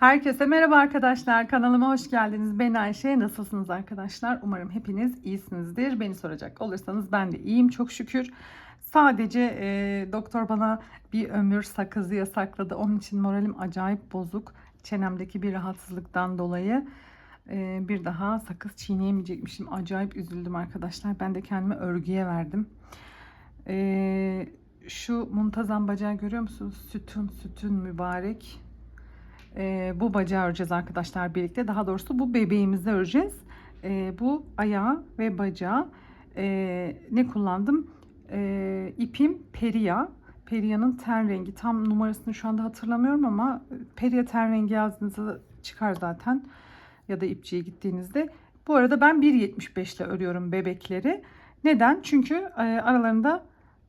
Herkese merhaba arkadaşlar. Kanalıma hoş geldiniz. Ben Ayşe. Nasılsınız arkadaşlar? Umarım hepiniz iyisinizdir. Beni soracak olursanız ben de iyiyim çok şükür. Sadece e, doktor bana bir ömür sakızı yasakladı. Onun için moralim acayip bozuk. Çenemdeki bir rahatsızlıktan dolayı e, bir daha sakız çiğneyemeyecekmişim. Acayip üzüldüm arkadaşlar. Ben de kendime örgüye verdim. E, şu muntazam bacağı görüyor musunuz? Sütün sütün mübarek. Ee, bu bacağı öreceğiz arkadaşlar birlikte. Daha doğrusu bu bebeğimizi öreceğiz. Ee, bu ayağı ve bacağı ee, ne kullandım? Ee, ipim Peria. Peria'nın ten rengi. Tam numarasını şu anda hatırlamıyorum ama Peria ten rengi yazdığınızda çıkar zaten. Ya da ipçiye gittiğinizde. Bu arada ben 1.75 ile örüyorum bebekleri. Neden? Çünkü e, aralarında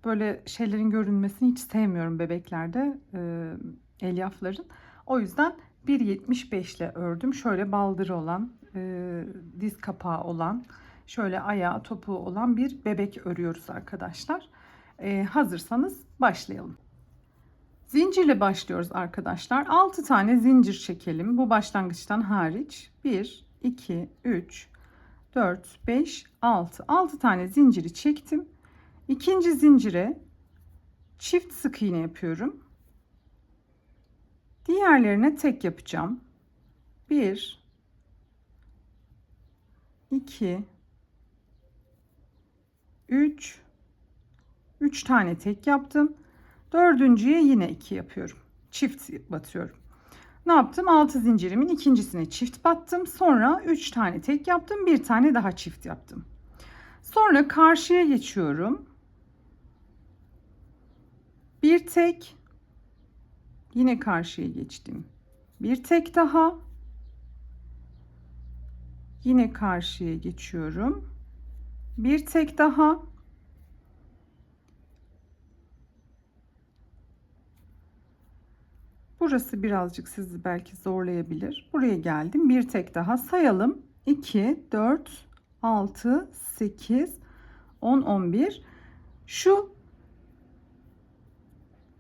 böyle şeylerin görünmesini hiç sevmiyorum bebeklerde. E, elyafların. O yüzden 1.75 ile ördüm. Şöyle baldırı olan, e, diz kapağı olan, şöyle ayağı topuğu olan bir bebek örüyoruz arkadaşlar. E, hazırsanız başlayalım. Zincirle başlıyoruz arkadaşlar. 6 tane zincir çekelim. Bu başlangıçtan hariç. 1, 2, 3, 4, 5, 6. 6 tane zinciri çektim. İkinci zincire çift sık iğne yapıyorum. Diğerlerine tek yapacağım. 1 2 3 3 tane tek yaptım. Dördüncüye yine 2 yapıyorum. Çift batıyorum. Ne yaptım? 6 zincirimin ikincisine çift battım. Sonra 3 tane tek yaptım. Bir tane daha çift yaptım. Sonra karşıya geçiyorum. Bir tek Yine karşıya geçtim. Bir tek daha. Yine karşıya geçiyorum. Bir tek daha. Burası birazcık sizi belki zorlayabilir. Buraya geldim. Bir tek daha sayalım. 2, 4, 6, 8, 10, 11. Şu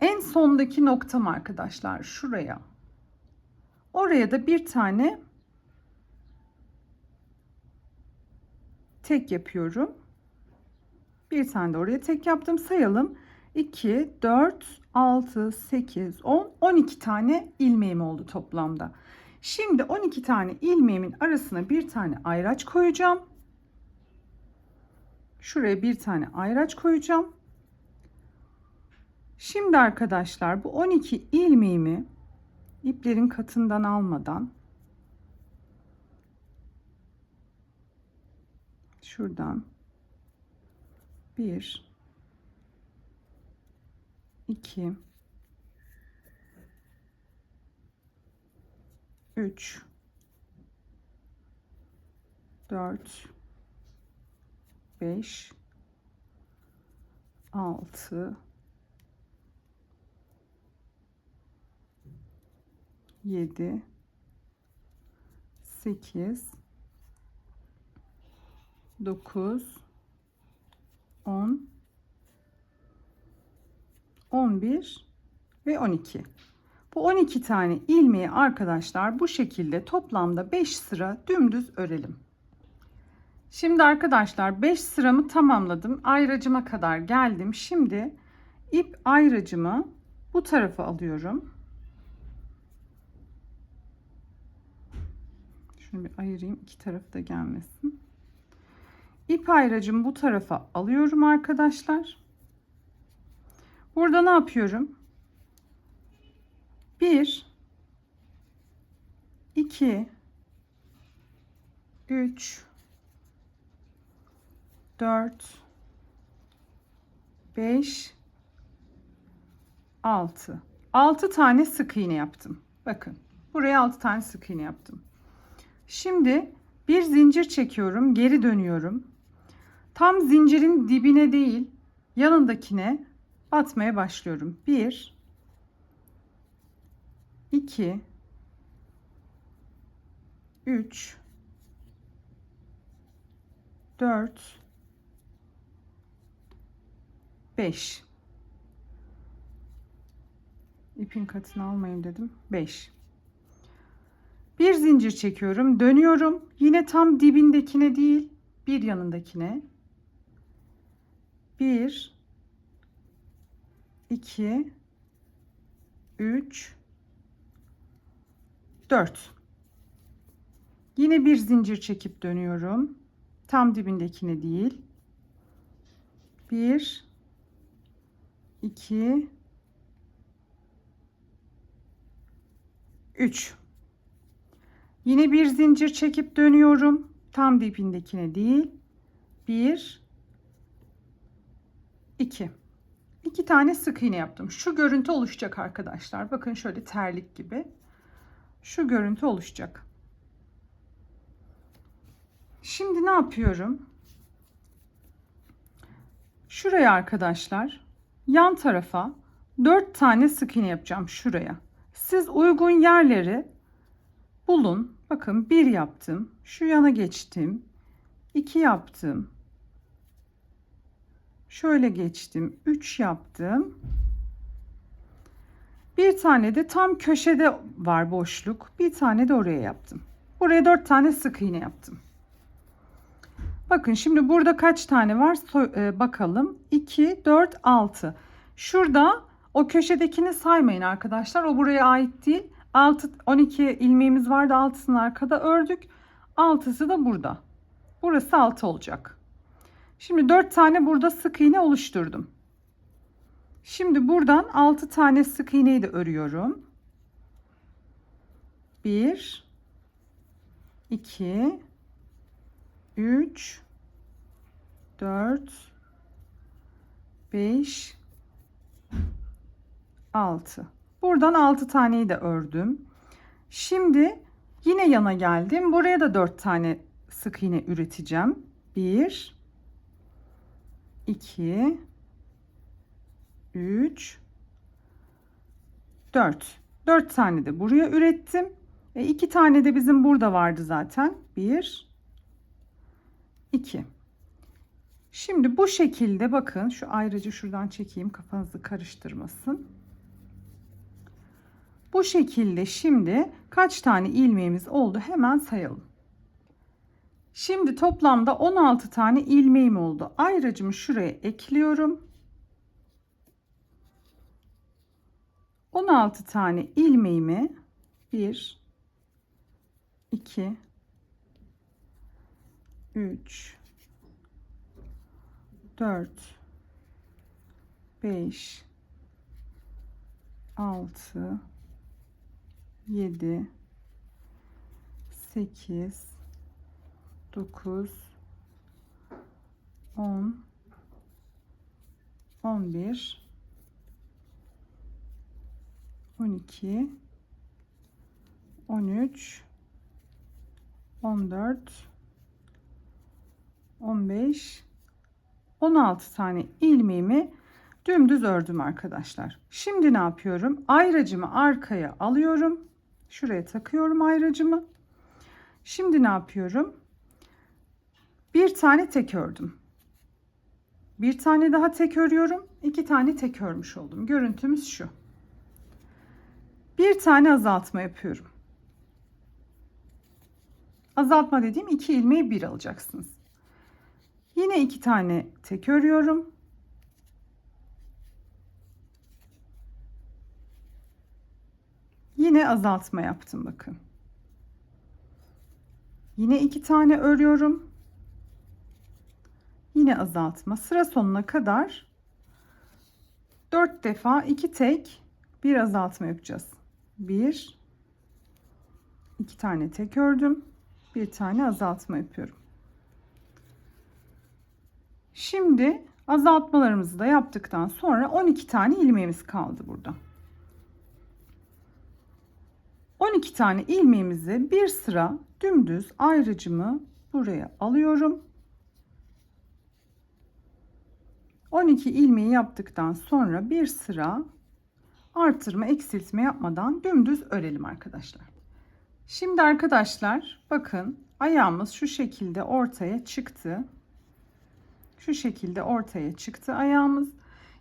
en sondaki noktam arkadaşlar şuraya. Oraya da bir tane tek yapıyorum. Bir tane de oraya tek yaptım. Sayalım. 2, 4, 6, 8, 10, 12 tane ilmeğim oldu toplamda. Şimdi 12 tane ilmeğimin arasına bir tane ayraç koyacağım. Şuraya bir tane ayraç koyacağım. Şimdi arkadaşlar bu 12 ilmeğimi iplerin katından almadan şuradan 1 2 3 4 5 6 7 8 9 10 11 ve 12 bu 12 tane ilmeği arkadaşlar bu şekilde toplamda 5 sıra dümdüz örelim. Şimdi arkadaşlar 5 sıramı tamamladım. Ayracıma kadar geldim. Şimdi ip ayracımı bu tarafa alıyorum Şunu bir ayırayım iki tarafı da gelmesin. İp ayracımı bu tarafa alıyorum arkadaşlar. Burada ne yapıyorum? 1 2 3 4 5 6 6 tane sık iğne yaptım. Bakın buraya 6 tane sık iğne yaptım. Şimdi bir zincir çekiyorum, geri dönüyorum. Tam zincirin dibine değil, yanındakine batmaya başlıyorum. 1 2 3 4 5 İpin katını almayın dedim. 5 Bir zincir çekiyorum, dönüyorum. Yine tam dibindekine değil, bir yanındakine. 1 2 3 4 Yine bir zincir çekip dönüyorum. Tam dibindekine değil. 1 2 3 Yine bir zincir çekip dönüyorum. Tam dibindekine değil. 1 2 2 tane sık iğne yaptım. Şu görüntü oluşacak arkadaşlar. Bakın şöyle terlik gibi. Şu görüntü oluşacak. Şimdi ne yapıyorum? Şuraya arkadaşlar yan tarafa 4 tane sık iğne yapacağım şuraya. Siz uygun yerleri bulun. Bakın 1 yaptım. Şu yana geçtim. 2 yaptım. Şöyle geçtim. 3 yaptım. Bir tane de tam köşede var boşluk. Bir tane de oraya yaptım. Buraya 4 tane sık iğne yaptım. Bakın şimdi burada kaç tane var So- e, bakalım. 2, 4, 6. Şurada o köşedekini saymayın arkadaşlar. O buraya ait değil. 6, 12 ilmeğimiz vardı. 6'sını arkada ördük. 6'sı da burada. Burası 6 olacak. Şimdi 4 tane burada sık iğne oluşturdum. Şimdi buradan 6 tane sık iğneyi de örüyorum. 1 2 3 4 5 6 Buradan 6 taneyi de ördüm. Şimdi yine yana geldim. Buraya da 4 tane sık iğne üreteceğim. 1 2 3 4 4 tane de buraya ürettim. E, 2 tane de bizim burada vardı zaten. 1 2 Şimdi bu şekilde bakın şu ayrıcı şuradan çekeyim kafanızı karıştırmasın. Bu şekilde şimdi kaç tane ilmeğimiz oldu hemen sayalım. Şimdi toplamda 16 tane ilmeğim oldu. Ayracımı şuraya ekliyorum. 16 tane ilmeğimi 1 2 3 4 5 6 7 8 9 10 11 12 13 14 15 16 tane ilmeğimi dümdüz ördüm arkadaşlar. Şimdi ne yapıyorum? Ayracımı arkaya alıyorum. Şuraya takıyorum ayracımı. Şimdi ne yapıyorum? Bir tane tek ördüm. Bir tane daha tek örüyorum. iki tane tek örmüş oldum. Görüntümüz şu. Bir tane azaltma yapıyorum. Azaltma dediğim iki ilmeği bir alacaksınız. Yine iki tane tek örüyorum. Yine azaltma yaptım bakın. Yine iki tane örüyorum. Yine azaltma. Sıra sonuna kadar 4 defa iki tek bir azaltma yapacağız. 1 2 tane tek ördüm. Bir tane azaltma yapıyorum. Şimdi azaltmalarımızı da yaptıktan sonra 12 tane ilmeğimiz kaldı burada. 12 tane ilmeğimizi bir sıra dümdüz ayrıcımı buraya alıyorum. 12 ilmeği yaptıktan sonra bir sıra artırma eksiltme yapmadan dümdüz örelim arkadaşlar. Şimdi arkadaşlar bakın ayağımız şu şekilde ortaya çıktı. Şu şekilde ortaya çıktı ayağımız.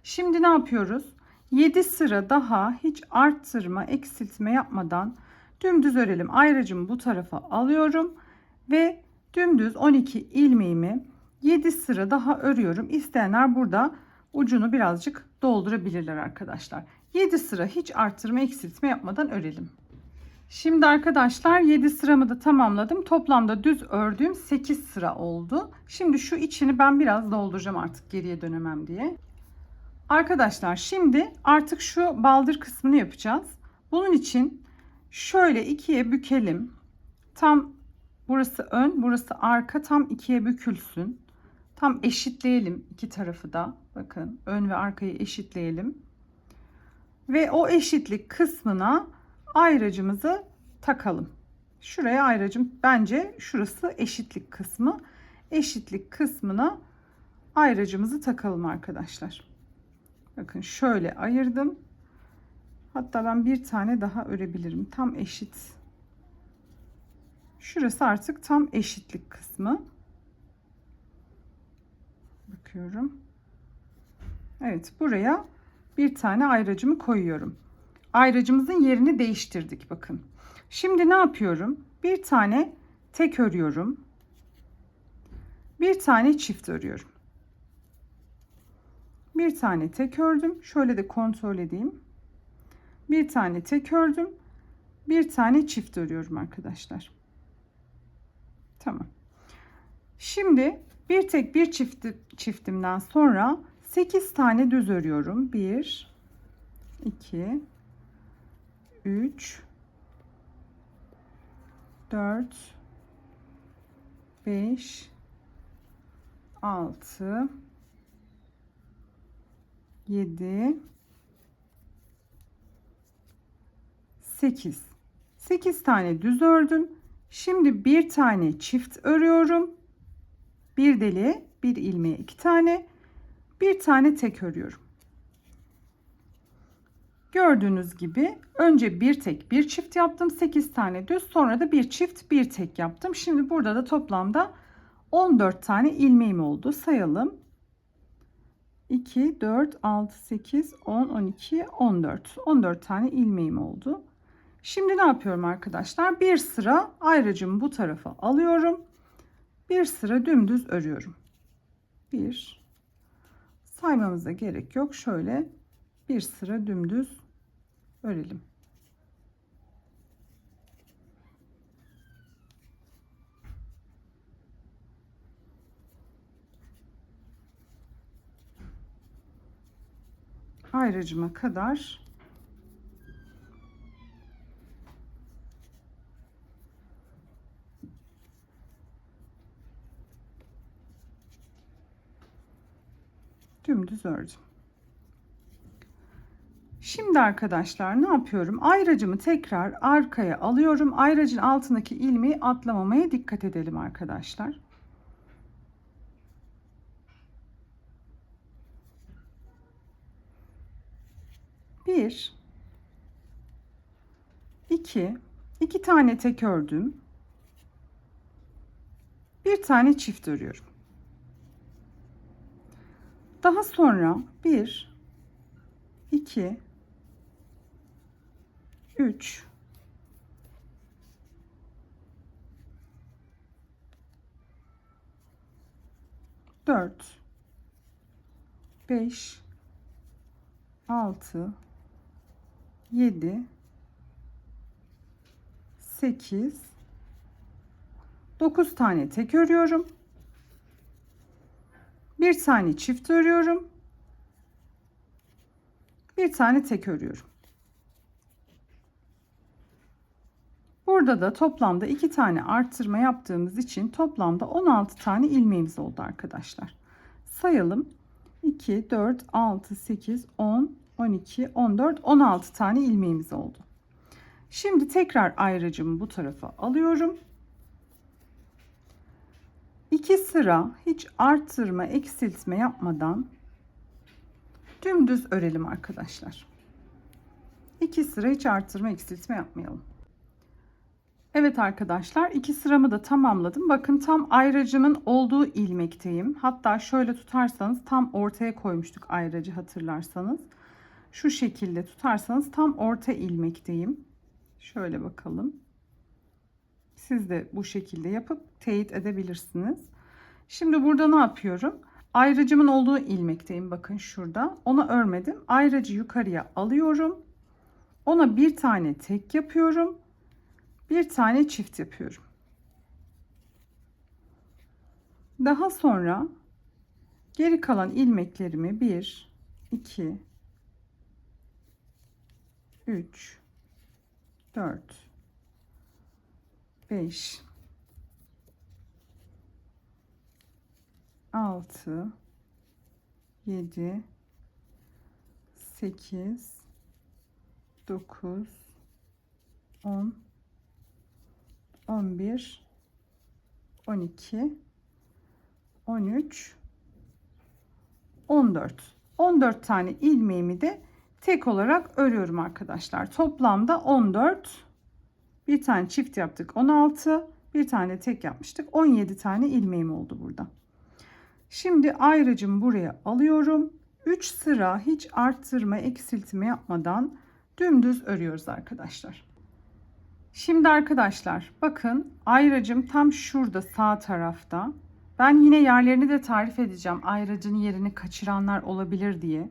Şimdi ne yapıyoruz? 7 sıra daha hiç arttırma eksiltme yapmadan Dümdüz örelim. Ayracımı bu tarafa alıyorum ve dümdüz 12 ilmeğimi 7 sıra daha örüyorum. İsteyenler burada ucunu birazcık doldurabilirler arkadaşlar. 7 sıra hiç arttırma eksiltme yapmadan örelim. Şimdi arkadaşlar 7 sıramı da tamamladım. Toplamda düz ördüğüm 8 sıra oldu. Şimdi şu içini ben biraz dolduracağım artık geriye dönemem diye. Arkadaşlar şimdi artık şu baldır kısmını yapacağız. Bunun için şöyle ikiye bükelim. Tam burası ön, burası arka tam ikiye bükülsün. Tam eşitleyelim iki tarafı da. Bakın ön ve arkayı eşitleyelim. Ve o eşitlik kısmına ayracımızı takalım. Şuraya ayracım bence şurası eşitlik kısmı. Eşitlik kısmına ayracımızı takalım arkadaşlar. Bakın şöyle ayırdım. Hatta ben bir tane daha örebilirim. Tam eşit. Şurası artık tam eşitlik kısmı. Bakıyorum. Evet buraya bir tane ayracımı koyuyorum. Ayracımızın yerini değiştirdik bakın. Şimdi ne yapıyorum? Bir tane tek örüyorum. Bir tane çift örüyorum. Bir tane tek ördüm. Şöyle de kontrol edeyim. Bir tane tek ördüm. Bir tane çift örüyorum arkadaşlar. Tamam. Şimdi bir tek bir çift çiftimden sonra 8 tane düz örüyorum. 1 2 3 4 5 6 7 8 8 tane düz ördüm. Şimdi bir tane çift örüyorum. Bir deliğe bir ilmeğe iki tane. Bir tane tek örüyorum. Gördüğünüz gibi önce bir tek bir çift yaptım. 8 tane düz sonra da bir çift bir tek yaptım. Şimdi burada da toplamda 14 tane ilmeğim oldu. Sayalım. 2, 4, 6, 8, 10, 12, 14. 14 tane ilmeğim oldu. Şimdi ne yapıyorum arkadaşlar? Bir sıra ayracımı bu tarafa alıyorum. Bir sıra dümdüz örüyorum. Bir. Saymamıza gerek yok. Şöyle bir sıra dümdüz örelim. Ayracıma kadar dümdüz ördüm. Şimdi arkadaşlar ne yapıyorum? Ayracımı tekrar arkaya alıyorum. Ayracın altındaki ilmeği atlamamaya dikkat edelim arkadaşlar. Bir, iki, iki tane tek ördüm. Bir tane çift örüyorum. Daha sonra 1 2 3 4 5 6 7 8 9 tane tek örüyorum. Bir tane çift örüyorum. Bir tane tek örüyorum. Burada da toplamda iki tane arttırma yaptığımız için toplamda 16 tane ilmeğimiz oldu arkadaşlar. Sayalım. 2, 4, 6, 8, 10, 12, 14, 16 tane ilmeğimiz oldu. Şimdi tekrar ayracımı bu tarafa alıyorum. 2 sıra hiç arttırma, eksiltme yapmadan dümdüz örelim arkadaşlar. 2 sıra hiç arttırma, eksiltme yapmayalım. Evet arkadaşlar iki sıramı da tamamladım. Bakın tam ayracımın olduğu ilmekteyim. Hatta şöyle tutarsanız tam ortaya koymuştuk ayracı hatırlarsanız. Şu şekilde tutarsanız tam orta ilmekteyim. Şöyle bakalım. Siz de bu şekilde yapıp teyit edebilirsiniz. Şimdi burada ne yapıyorum? Ayrıcımın olduğu ilmekteyim. Bakın şurada. Ona örmedim. Ayrıcı yukarıya alıyorum. Ona bir tane tek yapıyorum. Bir tane çift yapıyorum. Daha sonra geri kalan ilmeklerimi 1 2 3 4 5 6 7 8 9 10 11 12 13 14 14 tane ilmeğimi de tek olarak örüyorum arkadaşlar. Toplamda 14 bir tane çift yaptık 16 bir tane tek yapmıştık 17 tane ilmeğim oldu burada. Şimdi ayrıcım buraya alıyorum. 3 sıra hiç arttırma eksiltme yapmadan dümdüz örüyoruz arkadaşlar. Şimdi arkadaşlar bakın ayracım tam şurada sağ tarafta. Ben yine yerlerini de tarif edeceğim. Ayracın yerini kaçıranlar olabilir diye.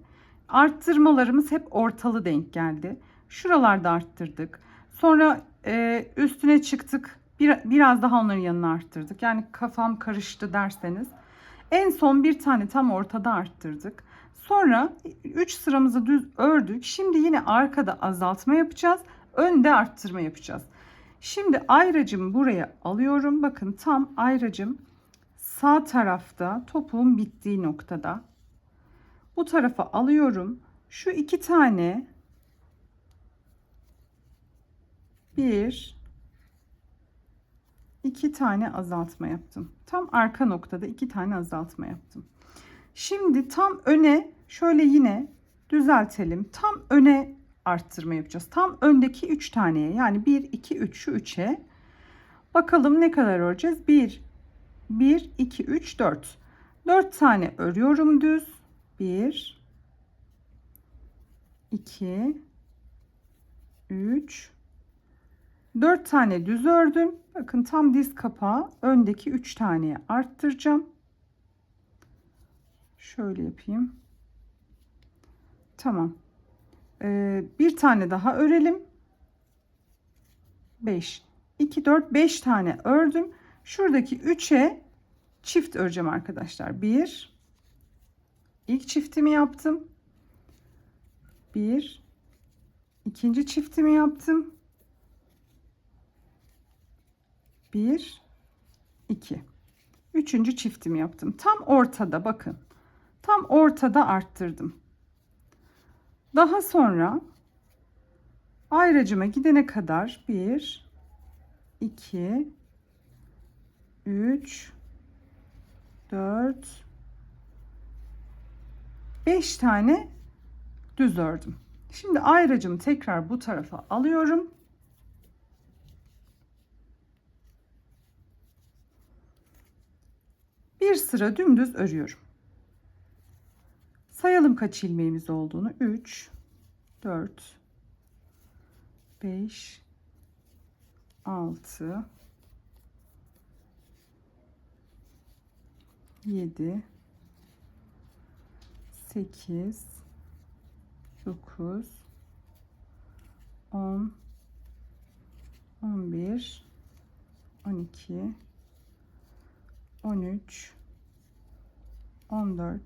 Arttırmalarımız hep ortalı denk geldi. Şuralarda arttırdık. Sonra e, üstüne çıktık. Bir, biraz daha onların yanına arttırdık. Yani kafam karıştı derseniz. En son bir tane tam ortada arttırdık. Sonra 3 sıramızı düz ördük. Şimdi yine arkada azaltma yapacağız. Önde arttırma yapacağız. Şimdi ayracımı buraya alıyorum. Bakın tam ayracım sağ tarafta topuğun bittiği noktada. Bu tarafa alıyorum. Şu iki tane bir iki tane azaltma yaptım. Tam arka noktada iki tane azaltma yaptım. Şimdi tam öne şöyle yine düzeltelim. Tam öne arttırma yapacağız. Tam öndeki 3 taneye yani 1 2 3 şu 3'e bakalım ne kadar öreceğiz? 1 1 2 3 4. 4 tane örüyorum düz. 1 2 3 4 tane düz ördüm. Bakın tam diz kapağı öndeki 3 taneye arttıracağım. Şöyle yapayım. Tamam. Ee, bir tane daha örelim. 5 2 4 5 tane ördüm. Şuradaki 3'e çift öreceğim arkadaşlar. 1 ilk çiftimi yaptım. 1 ikinci çiftimi yaptım. 1 2 üçüncü çiftimi yaptım. Tam ortada bakın. Tam ortada arttırdım. Daha sonra ayracıma gidene kadar 1 2 3 4 5 tane düz ördüm. Şimdi ayracımı tekrar bu tarafa alıyorum. Bir sıra dümdüz örüyorum. Sayalım kaç ilmeğimiz olduğunu. 3 4 5 6 7 8 9 10 11 12 13 14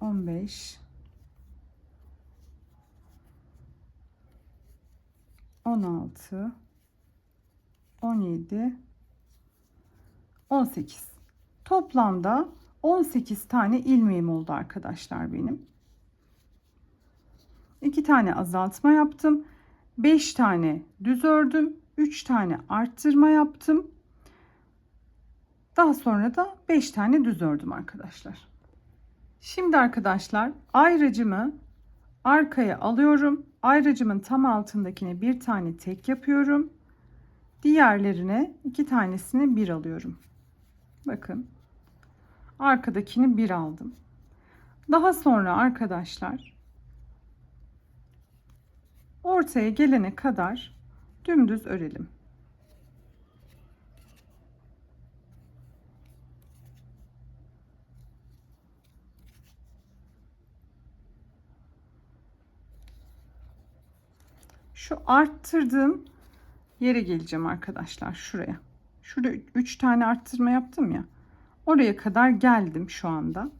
15 16 17 18 toplamda 18 tane ilmeğim oldu arkadaşlar benim. 2 tane azaltma yaptım. 5 tane düz ördüm. 3 tane arttırma yaptım. Daha sonra da 5 tane düz ördüm arkadaşlar. Şimdi arkadaşlar ayracımı arkaya alıyorum. Ayracımın tam altındakine bir tane tek yapıyorum. Diğerlerine iki tanesini bir alıyorum. Bakın. Arkadakini bir aldım. Daha sonra arkadaşlar ortaya gelene kadar dümdüz örelim. Şu arttırdığım yere geleceğim arkadaşlar şuraya. Şurada 3 tane arttırma yaptım ya. Oraya kadar geldim şu anda.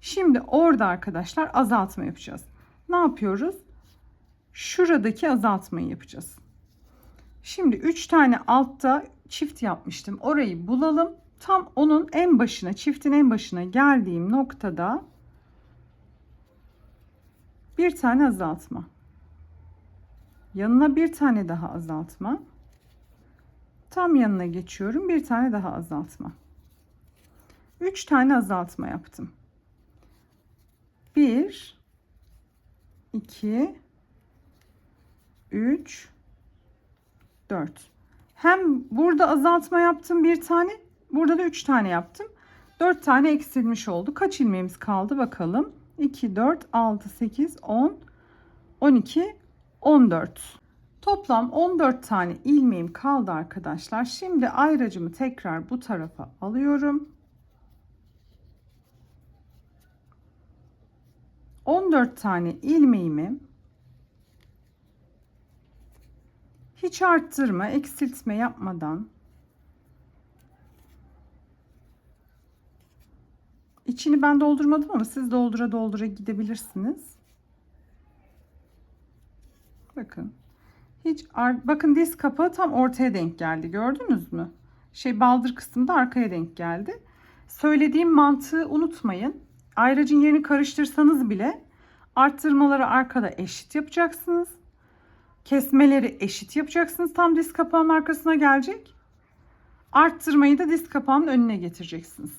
Şimdi orada arkadaşlar azaltma yapacağız. Ne yapıyoruz? Şuradaki azaltmayı yapacağız. Şimdi 3 tane altta çift yapmıştım. Orayı bulalım. Tam onun en başına, çiftin en başına geldiğim noktada bir tane azaltma. Yanına bir tane daha azaltma. Tam yanına geçiyorum. Bir tane daha azaltma. 3 tane azaltma yaptım. 1 2 3 4 hem burada azaltma yaptım bir tane burada da 3 tane yaptım 4 tane eksilmiş oldu kaç ilmeğimiz kaldı bakalım 2 4 6 8 10 12 14 toplam 14 tane ilmeğim kaldı arkadaşlar. Şimdi ayracımı tekrar bu tarafa alıyorum. 14 tane ilmeğimi hiç arttırma, eksiltme yapmadan içini ben doldurmadım ama siz doldura doldura gidebilirsiniz. Bakın. Hiç bakın diz kapağı tam ortaya denk geldi. Gördünüz mü? Şey baldır kısmı da arkaya denk geldi. Söylediğim mantığı unutmayın. Ayracın yerini karıştırsanız bile arttırmaları arkada eşit yapacaksınız. Kesmeleri eşit yapacaksınız. Tam diz kapağının arkasına gelecek. Arttırmayı da diz kapağının önüne getireceksiniz.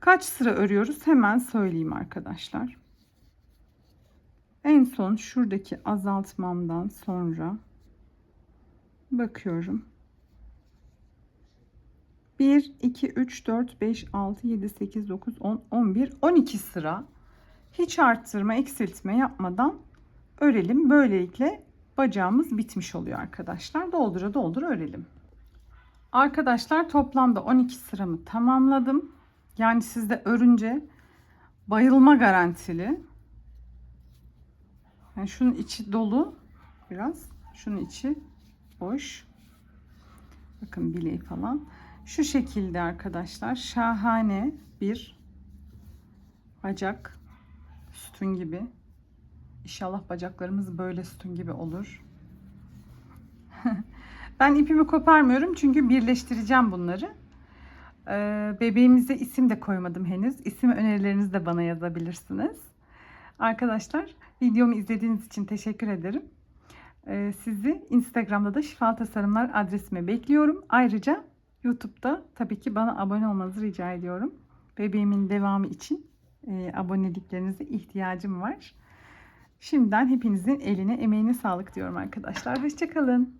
Kaç sıra örüyoruz? Hemen söyleyeyim arkadaşlar. En son şuradaki azaltmamdan sonra bakıyorum. 1, 2, 3, 4, 5, 6, 7, 8, 9, 10, 11, 12 sıra hiç arttırma, eksiltme yapmadan örelim. Böylelikle bacağımız bitmiş oluyor arkadaşlar. Doldura doldura örelim. Arkadaşlar toplamda 12 sıramı tamamladım. Yani sizde örünce bayılma garantili. Yani şunun içi dolu biraz. Şunun içi boş. Bakın bileği falan. Şu şekilde arkadaşlar şahane bir bacak sütun gibi. İnşallah bacaklarımız böyle sütun gibi olur. ben ipimi koparmıyorum çünkü birleştireceğim bunları. Ee, bebeğimize isim de koymadım henüz. İsim önerilerinizi de bana yazabilirsiniz. Arkadaşlar videomu izlediğiniz için teşekkür ederim. Ee, sizi Instagram'da da Şifa Tasarımlar adresime bekliyorum. Ayrıca YouTube'da tabii ki bana abone olmanızı rica ediyorum. Bebeğimin devamı için e, aboneliklerinize ihtiyacım var. Şimdiden hepinizin eline emeğine sağlık diyorum arkadaşlar. Hoşçakalın.